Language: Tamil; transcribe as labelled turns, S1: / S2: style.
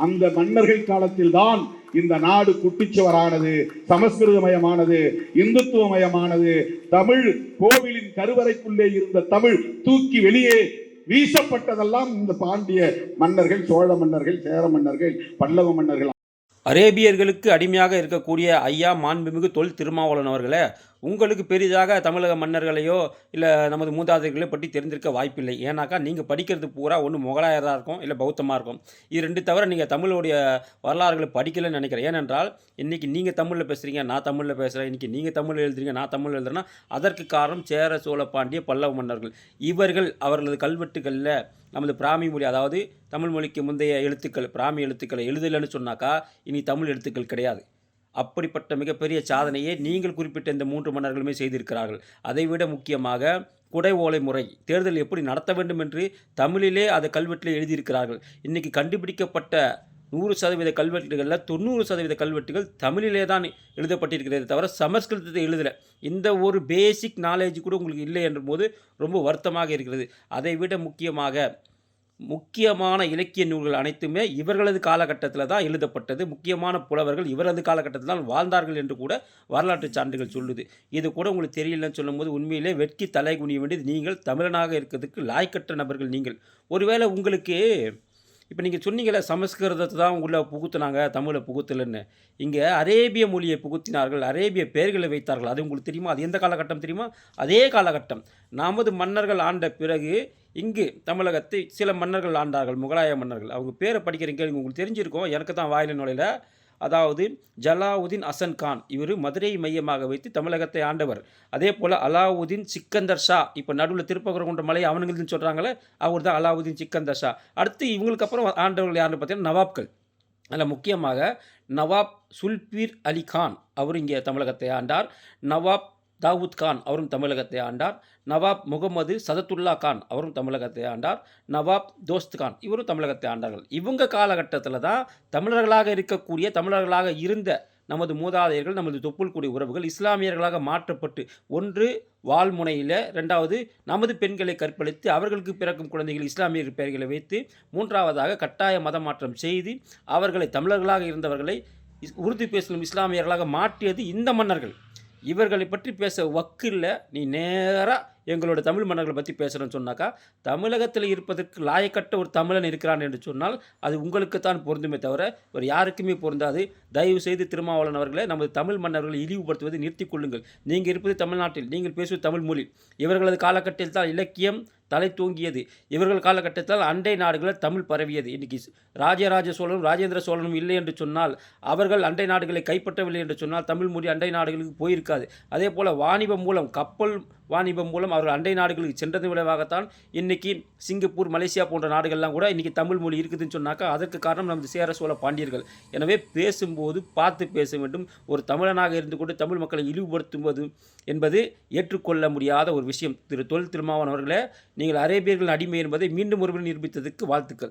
S1: அந்த மன்னர்கள் காலத்தில் தான் இந்த நாடு குட்டிச்சுவரானது சமஸ்கிருதமயமானது இந்துத்துவமயமானது தமிழ் கோவிலின் கருவறைக்குள்ளே இருந்த தமிழ் தூக்கி வெளியே வீசப்பட்டதெல்லாம் இந்த பாண்டிய மன்னர்கள் சோழ மன்னர்கள் சேர மன்னர்கள் பல்லவ மன்னர்கள்.
S2: அரேபியர்களுக்கு அடிமையாக இருக்கக்கூடிய ஐயா மாண்புமிகு தொல் திருமாவளவன் அவர்களே உங்களுக்கு பெரிதாக தமிழக மன்னர்களையோ இல்லை நமது மூதாதைகளையோ பற்றி தெரிந்திருக்க வாய்ப்பில்லை. ஏன்னாக்கா நீங்கள் படிக்கிறது பூரா ஒன்று முகலாயராக இருக்கும் இல்லை பௌத்தமாக இருக்கும். இது ரெண்டு தவிர நீங்கள் தமிழுடைய வரலாறுகளை படிக்கலைன்னு நினைக்கிறேன். ஏனென்றால் இன்றைக்கி நீங்கள் தமிழில் பேசுகிறீங்க நான் தமிழில் பேசுகிறேன் இன்றைக்கி நீங்கள் தமிழ் எழுதுறீங்க நான் தமிழ் எழுதுறேன்னா அதற்கு காரணம் சேர சோழ பாண்டிய பல்லவ மன்னர்கள். இவர்கள் அவர்களது கல்வெட்டுகளில் நமது பிராமி மொழி அதாவது தமிழ் மொழிக்கு முந்தைய எழுத்துக்கள் பிராமி எழுத்துக்களை எழுதலைன்னு சொன்னாக்கா இனி தமிழ் எழுத்துக்கள் கிடையாது. அப்படிப்பட்ட மிகப்பெரிய சாதனையை நீங்கள் குறிப்பிட்ட இந்த மூன்று மன்னர்களுமே செய்திருக்கிறார்கள். அதைவிட முக்கியமாக குடை ஓலை முறை தேர்தல் எப்படி நடத்த வேண்டும் என்று தமிழிலே அதை கல்வெட்டில் எழுதியிருக்கிறார்கள். இன்றைக்கி கண்டுபிடிக்கப்பட்ட நூறு சதவீத கல்வெட்டுகளில் தொண்ணூறு சதவீத கல்வெட்டுகள் தமிழிலே தான் எழுதப்பட்டிருக்கிறது தவிர சமஸ்கிருதத்தை எழுதலை. இந்த ஒரு பேசிக் நாலேஜ் கூட உங்களுக்கு இல்லை என்ற போது ரொம்ப வருத்தமாக இருக்கிறது. அதை விட முக்கியமாக முக்கியமான இலக்கிய நூல்கள் அனைத்துமே இவர்களது காலகட்டத்தில் தான் எழுதப்பட்டது. முக்கியமான புலவர்கள் இவரது காலகட்டத்தில் தான் வாழ்ந்தார்கள் என்று கூட வரலாற்று சான்றுகள் சொல்லுது. இது கூட உங்களுக்கு தெரியலன்னு சொல்லும்போது உண்மையிலே வெட்கி தலை குனிய வேண்டியது நீங்கள் தமிழனாக இருக்கிறதுக்கு லாய்க்கற்ற நபர்கள் நீங்கள். ஒருவேளை உங்களுக்கு இப்போ நீங்கள் சொன்னீங்களே சமஸ்கிருதத்தை தான் உள்ள புகுத்துனாங்க தமிழை புகுத்தலன்னு. இங்கே அரேபிய மொழியை புகுத்தினார்கள் அரேபிய பெயர்களை வைத்தார்கள். அது உங்களுக்கு தெரியுமா? அது எந்த காலகட்டம் தெரியுமா? அதே காலகட்டம். நமது மன்னர்கள் ஆண்ட பிறகு இங்கு தமிழகத்தை சில மன்னர்கள் ஆண்டார்கள் முகலாய மன்னர்கள். அவங்க பேரை படிக்கிறீங்க உங்களுக்கு தெரிஞ்சிருக்கும். எனக்கு தான் வாயில நுழையில. அதாவது ஜலாவுதீன் அசன் கான். இவர் மதுரை மையமாக வைத்து தமிழகத்தை ஆண்டவர். அதே போல் அலாவுதீன் சிக்கந்தர் ஷா இப்போ நடுவில் திருப்பகுரங்குன்ற மலை அவனுங்கள்னு சொல்கிறாங்களே அவர் தான் அலாவுதீன் சிக்கந்தர் ஷா. அடுத்து இவங்களுக்கு அப்புறம் ஆண்டவர்கள் யாருன்னு பார்த்தீங்கன்னா நவாப்கள். அதில் முக்கியமாக நவாப் சுல்பீர் அலி கான் அவர் இங்கே தமிழகத்தை ஆண்டார். நவாப் தாவூத் கான் அவரும் தமிழகத்தை ஆண்டார். நவாப் முகமது சதத்துல்லா கான் அவரும் தமிழகத்தை ஆண்டார். நவாப் தோஸ்த் கான் இவரும் தமிழகத்தை ஆண்டார்கள். இவங்க காலகட்டத்தில் தான் தமிழர்களாக இருக்கக்கூடிய தமிழர்களாக இருந்த நமது மூதாதையர்கள் நமது தொப்புள் கூடிய உறவுகள் இஸ்லாமியர்களாக மாற்றப்பட்டு ஒன்று வால்முனையில் ரெண்டாவது நமது பெண்களை கற்பழித்து அவர்களுக்கு பிறக்கும் குழந்தைகள் இஸ்லாமியர் பெயர்களை வைத்து மூன்றாவதாக கட்டாய மத மாற்றம் செய்து அவர்களை தமிழர்களாக இருந்தவர்களை உருது பேசும் இஸ்லாமியர்களாக மாற்றியது இந்த மன்னர்கள். இவர்களை பற்றி பேச வக்கு இல்லை நீ நேராக எங்களோட தமிழ் மன்னர்களை பற்றி பேசுகிறேன்னு சொன்னாக்கா தமிழகத்தில் இருப்பதற்கு லாயக்கட்ட ஒரு தமிழன் இருக்கிறான் என்று சொன்னால் அது உங்களுக்குத்தான் பொருந்துமே தவிர ஒரு யாருக்குமே பொருந்தாது. தயவு செய்து திருமாவளவன் அவர்களை நமது தமிழ் மன்னர்களை இழிவுபடுத்துவதை நிறுத்திக் கொள்ளுங்கள். நீங்கள் இருப்பது தமிழ்நாட்டில் நீங்கள் பேசுவது தமிழ் மொழி. இவர்களது காலகட்டத்தில் தான் இலக்கியம் தலை தூங்கியது. இவர்கள் காலகட்டத்தில் அண்டை நாடுகளில் தமிழ் பரவியது. இன்னைக்கு ராஜராஜ சோழனும் ராஜேந்திர சோழனும் இல்லை என்று சொன்னால் அவர்கள் அண்டை நாடுகளை கைப்பற்றவில்லை என்று சொன்னால் தமிழ் மொழி அண்டை நாடுகளுக்கு போயிருக்காது. அதே போல் வாணிபம் மூலம் கப்பல் வாணிபம் மூலம் அவர்கள் அண்டை நாடுகளுக்கு சென்றதன் விளைவாகத்தான் இன்னைக்கு சிங்கப்பூர் மலேசியா போன்ற நாடுகள்லாம் கூட இன்னைக்கு தமிழ் மொழி இருக்குதுன்னு சொன்னாக்கா அதற்கு காரணம் நமது சேர சோழ பாண்டியர்கள். எனவே பேசும்போது பார்த்து பேச வேண்டும். ஒரு தமிழனாக இருந்து கொண்டு தமிழ் மக்களை இழிவுபடுத்துவது என்பது ஏற்றுக்கொள்ள முடியாத ஒரு விஷயம். திரு தொல் திருமாவன் அவர்களே நீங்கள் அரேபியர்கள் அடிமை என்பதை மீண்டும் ஒருவர் நிரூபித்ததுக்கு வாழ்த்துக்கள்.